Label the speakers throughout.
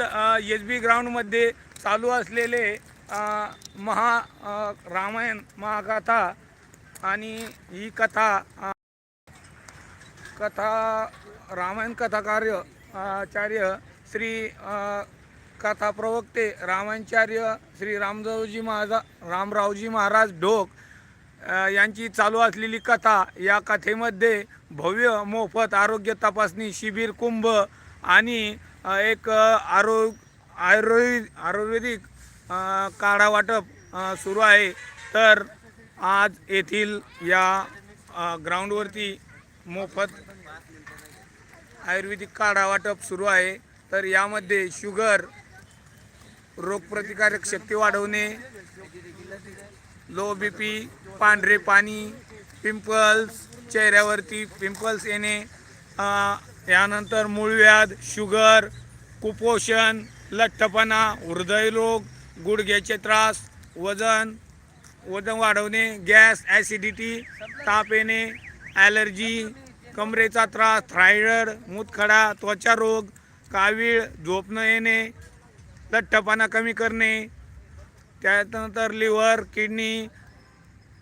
Speaker 1: येथील एस बी ग्राउंडमध्ये चालू असलेले महा रामायण महाकथा आणि ही कथा कथा रामायण कथाकार्य आचार्य श्री कथा प्रवक्ते रामाचार्य श्री रामरावजी महाराजा रामरावजी महाराज ढोक यांची चालू असलेली कथा या कथेमध्ये भव्य मोफत आरोग्य तपासणी शिबिर कुंभ आणि एक आरो आयुर्वेद आयुर्वेदिक काढा वाटप सुरू आहे. तर आज येथील या ग्राउंडवरती मोफत आयुर्वेदिक काढा वाटप सुरू आहे. तर यामध्ये शुगर रोगप्रतिकारक शक्ती वाढवणे लो बी पी पांढरे पाणी पिंपल्स चेहऱ्यावरती पिंपल्स येणे त्यानंतर यानंतर मूळव्याध शुगर कुपोषण लठ्ठपणा हृदयरोग गुडघ्याचे त्रास वजन वजन वाढवणे गॅस ॲसिडिटी ताप येणे ॲलर्जी कमरेचा त्रास थायरॉइड मूतखडा त्वचा रोग कावीळ झोपणं येणे लठ्ठपणा कमी करणे त्यानंतर लिव्हर किडनी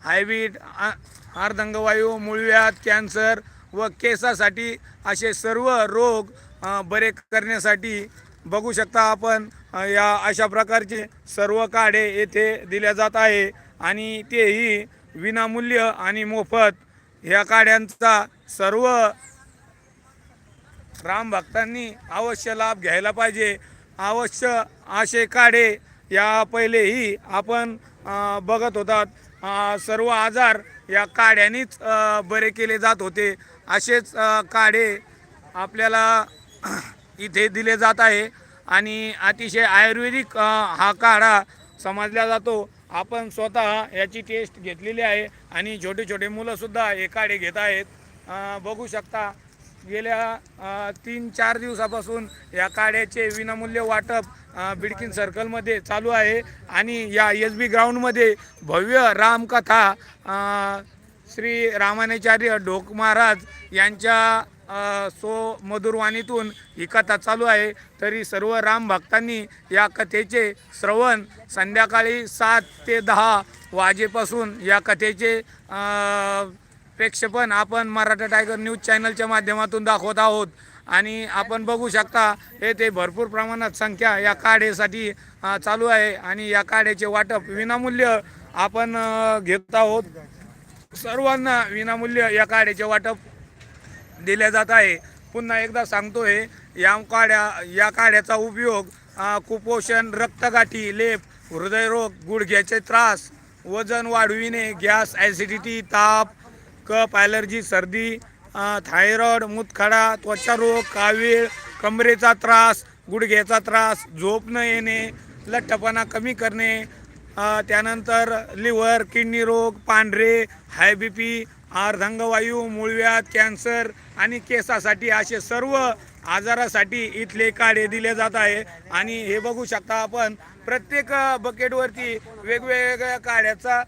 Speaker 1: हायबीट अर्धंगवायू मूळव्याध कॅन्सर व केसासाठी असे सर्व रोग बरे करण्यासाठी बघू शकता आपण या अशा प्रकारचे सर्व काढे येथे दिल्या जात आहे आणि तेही विनामूल्य आणि मोफत. ह्या काड्यांचा सर्व राम भक्तांनी अवश्य लाभ घ्यायला पाहिजे. अवश्य असे काढे या पहिलेही आपण बघत होतात. सर्व आजार या काड्यांनीच बरे केले जात होते. असेच काढे आपल्याला इथे दिले जात आहे. आणि अतिशय आयुर्वेदिक हा काढा समजला जातो. आपण स्वतः याची टेस्ट घेतलेली आहे. आणि छोटे छोटे मुलंसुद्धा हे काढे घेत आहेत. बघू शकता गेल्या तीन चार दिवसापासून या काड्याचे विनामूल्य वाटप बिडकिन सर्कलमध्ये चालू आहे. आणि या एस बी ग्राउंडमध्ये भव्य रामकथा श्री रामानाचार्य ढोक महाराज यांच्या सो मधुरवाणीतून ही कथा चालू आहे. तरी सर्व राम भक्तांनी या कथेचे श्रवण संध्याकाळी सात ते दहा वाजेपासून या कथेचे प्रेक्षपण प्रेक्षेपण आपण मराठा टायगर न्यूज चॅनलच्या माध्यमातून दाखवत आहोत. आणि आपण बघू शकता येथे भरपूर प्रमाणात संख्या या काढेसाठी चालू आहे. आणि या काढ्याचे वाटप विनामूल्य आपण घेत आहोत. सर्वांना विनामूल्य या काड्याचे वाटप दिल्या जात आहे. पुन्हा एकदा सांगतोय या काड्या या काड्याचा उपयोग कुपोषण रक्तगाठी लेप हृदयरोग गुडघ्याचे त्रास वजन वाढविणे गॅस ॲसिडिटी ताप कप ॲलर्जी सर्दी थायरॉईड थायरॉइड मूतखडा त्वचारोग कावीळ कमरेचा त्रास गुडघ्याचा त्रास झोप न येणे लठ्ठपणा कमी करणे त्यानंतर लिव्हर किडनी रोग पांढरे हाय बी पी अर्धांगवायू मूळव्याध कॅन्सर आणि केसासाठी असे सर्व आजारासाठी इथले काढे दिले जात आहे. आणि हे बघू शकता आपण प्रत्येक बकेटवरती वेगवेगळ्या काड्याचा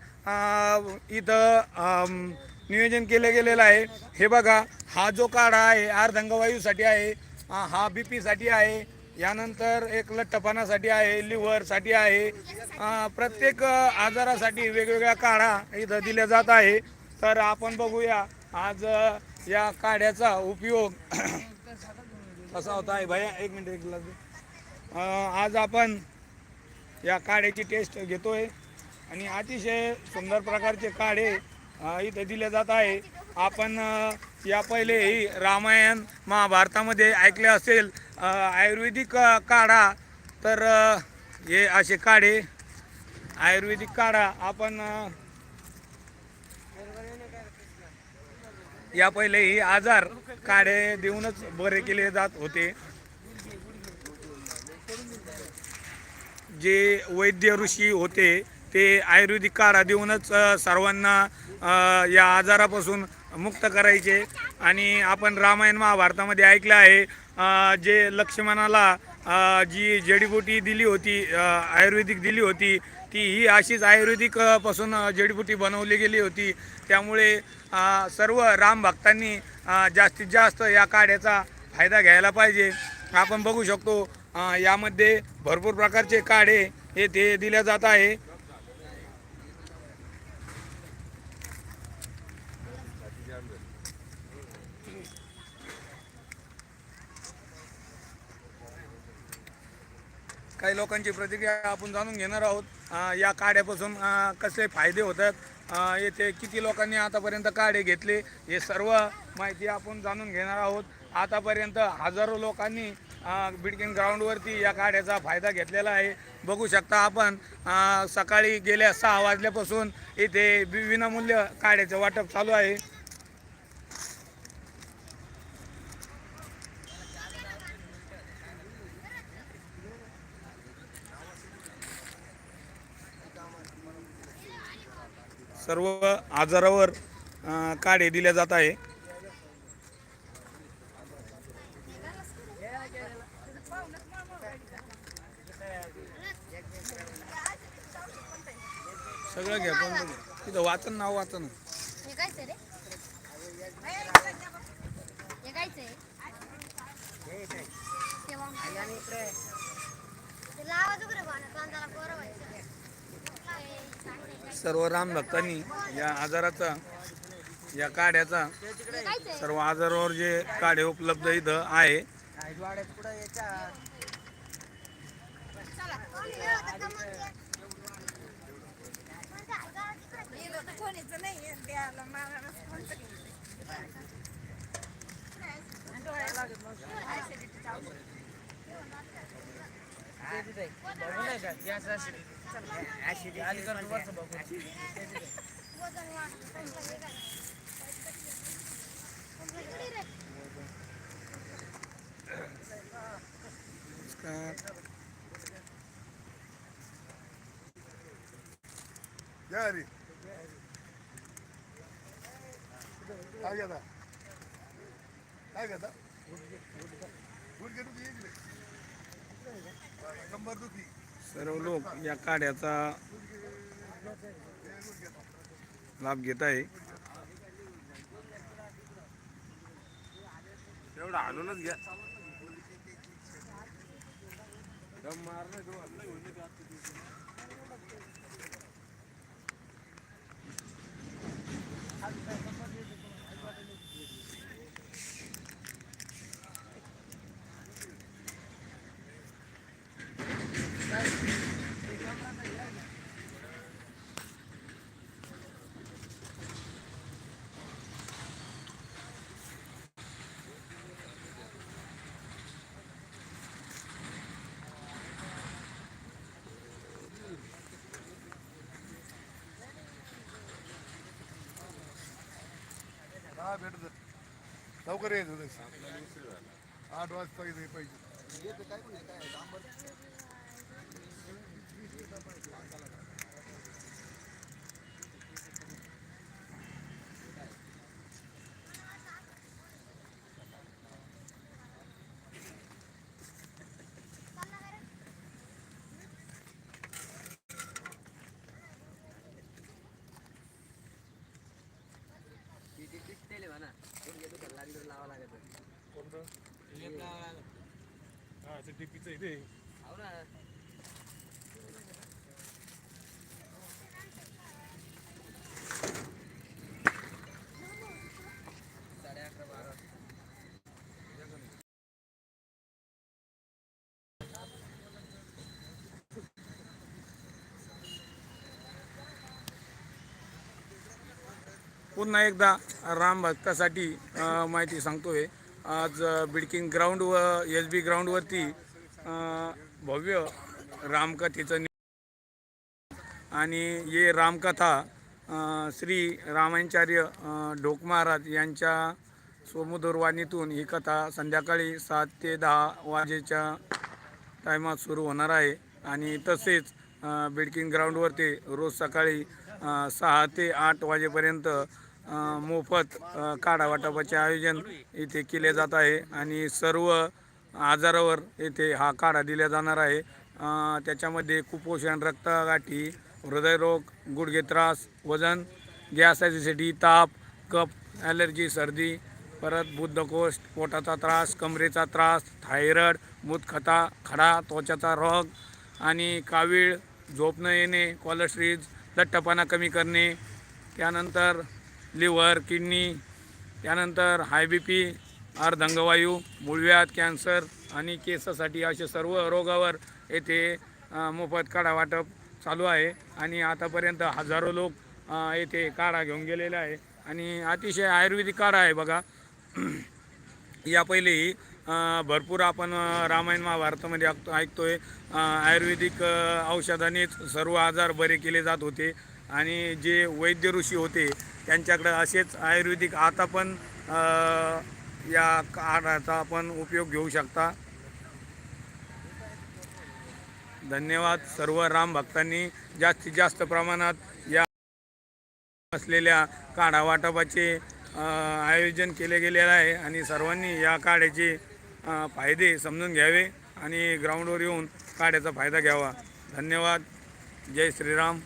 Speaker 1: इथं नियोजन केलं गेलेलं आहे. हे बघा हा जो काढा आहे अर्धांगवायूसाठी आहे हा बी पीसाठी आहे. यानंतर एक लठ्ठपणासाठी आहे लिव्हरसाठी आहे. प्रत्येक आजारासाठी वेगवेगळ्या काढा इथं दिल्या जात आहे. तर आपण बघूया आज या काढ्याचा उपयोग. कसा होता? आहे भैया एक मिनिट एक ग्लास आज आपण या काढ्याची टेस्ट घेतोय. आणि अतिशय सुंदर प्रकारचे काढे इथं दिले जात आहे. आपण या पहिलेही रामायण महाभारतामध्ये ऐकले असेल. आयुर्वेदिक काढा. तर हे असे काढे. आयुर्वेदिक काढा. आपण या या पहिलेही आजार काढे देऊनच बरे केले जात होते. जे वैद्य ऋषी होते ते आयुर्वेदिक काढा देऊनच सर्वांना या आजारापासून मुक्त करायचे. आणि आपण रामायण महाभारतामध्ये ऐकलं आहे जे लक्ष्मणाला जी जडीबुटी दिली होती आयुर्वेदिक दिली होती ती ही अशीच आयुर्वेदिकपासून जडीबुटी बनवली गेली होती. त्यामुळे सर्व राम भक्तांनी जास्तीत जास्त या काढ्याचा फायदा घ्यायला पाहिजे. आपण बघू शकतो यामध्ये भरपूर प्रकारचे काढे हे ते दिल्या जात आहे. काही लोकांची प्रतिक्रिया आपण जाणून घेणार आहोत. या काड्यापासून कसले फायदे होतात येथे किती लोकांनी आतापर्यंत काढे घेतले हे सर्व माहिती आपण जाणून घेणार आहोत. आतापर्यंत हजारो लोकांनी बिडकिन ग्राउंडवरती या काड्याचा फायदा घेतलेला आहे. बघू शकता आपण सकाळी गेल्या सहा वाजल्यापासून इथे वि- विनामूल्य काड्याचं वाटप चालू आहे. सर्व आजारावर काढे दिले जात आहे. सगळं घ्या पण तिथं वाचन नाव वाचन.
Speaker 2: हे
Speaker 1: सर्व राम भक्तांनी या आजाराचा या काड्याचा सर्व आजारावर जे काढे उपलब्ध इथं आहे.
Speaker 3: नाही.
Speaker 2: वजन काय? कोणतं
Speaker 4: काय घेता काय घेता गुडघे
Speaker 1: सर्व लोक या काड्याचा लाभ घेत आहे.
Speaker 4: एवढा हालूनच घ्या. हा भेटत लवकर येत होतं आठ वाजता इथे पाहिजे
Speaker 1: पुन्हा एकदा राम भक्तासाठी अ, माहिती सांगतोय. आज बिडकिंग ग्राउंड व एस बी ग्राउंडवरती भव्य रामकथेचं नि- आणि ये रामकथा श्री रामाचार्य ढोक महाराज यांच्या सोमदूरवाणीतून ही कथा संध्याकाळी सात ते दहा वाजेच्या टायमात सुरू होणार आहे. आणि तसेच बिडकिंग ग्राउंडवरती रोज सकाळी सहा ते आठ वाजेपर्यंत मोफत काढावाटपाचे काढा वाटपाचे आयोजन इथे केले जात आहे आणि सर्व आजारावर येथे हा काढा दिला जाणार आहे. त्याच्यामध्ये कुपोषण रक्तगाठी हृदयरोग गुडघे त्रास वजन गॅस ॲसिडिटी ताप कप ॲलर्जी सर्दी परत बुद्धकोष्ठ पोटाचा त्रास कमरेचा त्रास थायरॉइड मूतखता खडा त्वचाचा रोग आणि कावीळ झोप न येणे कॉलस्ट्रीज लठ्ठपणा कमी करणे. त्यानंतर लिव्हर किडनी त्यानंतर हाय बी पी अर्धंगवायू मुळव्यात कॅन्सर आणि केसासाठी असे सर्व रोगावर येथे मोफत काढा वाटप चालू आहे. आणि आतापर्यंत हजारो लोक येथे काढा घेऊन गेलेले आहे. आणि अतिशय आयुर्वेदिक काढा आहे बघा. या पहिलेही भरपूर आपण रामायण महाभारतामध्ये ऐकतो ऐकतोय. आहे आयुर्वेदिक औषधानेच सर्व आजार बरे केले जात होते. आणि जे वैद्य ऋषी होते त्यांच्याकडे असेच आयुर्वेदिक आता पण या काढाचा आपण उपयोग घेऊ शकता. धन्यवाद सर्व राम भक्तांनी. जास्तीत जास्त प्रमाणात या असलेल्या काढा वाटपाचे आयोजन केले गेलेलं आहे आणि सर्वांनी या काढ्याचे फायदे समजून घ्यावे आणि ग्राउंडवर येऊन काढ्याचा फायदा घ्यावा. धन्यवाद. जय श्रीराम.